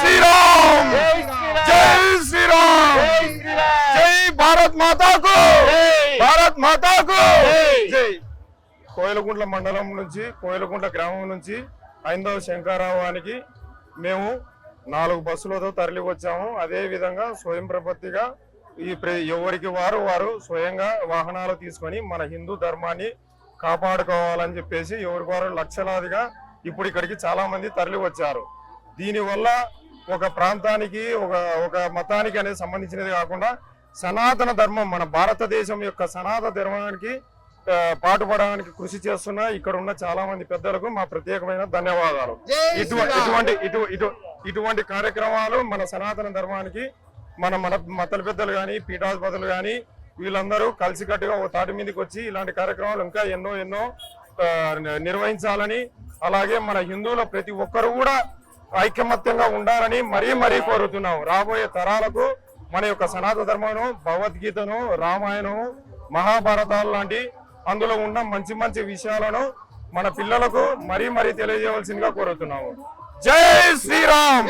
శ్రీరామ్ జై శ్రీరామ్ జై భారత్ మాతాకు భారత్ మాతాకు జై కోయలకుంట్ల మండలం నుంచి కోయలకుంట్ల గ్రామం నుంచి ఐందవ శంకారావానికి మేము నాలుగు బస్సులతో తరలి వచ్చాము అదేవిధంగా స్వయం ప్రపత్తిగా ఈ ఎవరికి వారు వారు స్వయంగా వాహనాలు తీసుకొని మన హిందూ ధర్మాన్ని కాపాడుకోవాలని చెప్పేసి ఎవరికి వారు లక్షలాదిగా ఇప్పుడు ఇక్కడికి చాలామంది తరలి వచ్చారు దీనివల్ల ఒక ప్రాంతానికి ఒక ఒక మతానికి అనేది సంబంధించినది కాకుండా సనాతన ధర్మం మన భారతదేశం యొక్క సనాతన ధర్మానికి పాటుపడడానికి కృషి చేస్తున్న ఇక్కడ ఉన్న చాలా మంది పెద్దలకు మా ప్రత్యేకమైన ధన్యవాదాలు. ఇటు ఇటువంటి ఇటు ఇటు ఇటువంటి కార్యక్రమాలు మన సనాతన ధర్మానికి మన మన మతల పెద్దలు కానీ పీఠాధిపతులు కానీ వీళ్ళందరూ కలిసికట్టుగా ఒక తాటి మీదకి వచ్చి ఇలాంటి కార్యక్రమాలు ఇంకా ఎన్నో ఎన్నో నిర్వహించాలని అలాగే మన హిందువుల ప్రతి ఒక్కరు కూడా ఐకమత్యంగా ఉండాలని మరీ మరీ కోరుతున్నాం. రాబోయే తరాలకు మన యొక్క సనాతన ధర్మను భగవద్గీతను రామాయణము మహాభారతాలు లాంటి అందులో ఉన్న మంచి మంచి విషయాలను మన పిల్లలకు మరీ మరీ తెలియజేయవలసిందిగా కోరుతున్నాము. జై శ్రీరామ్!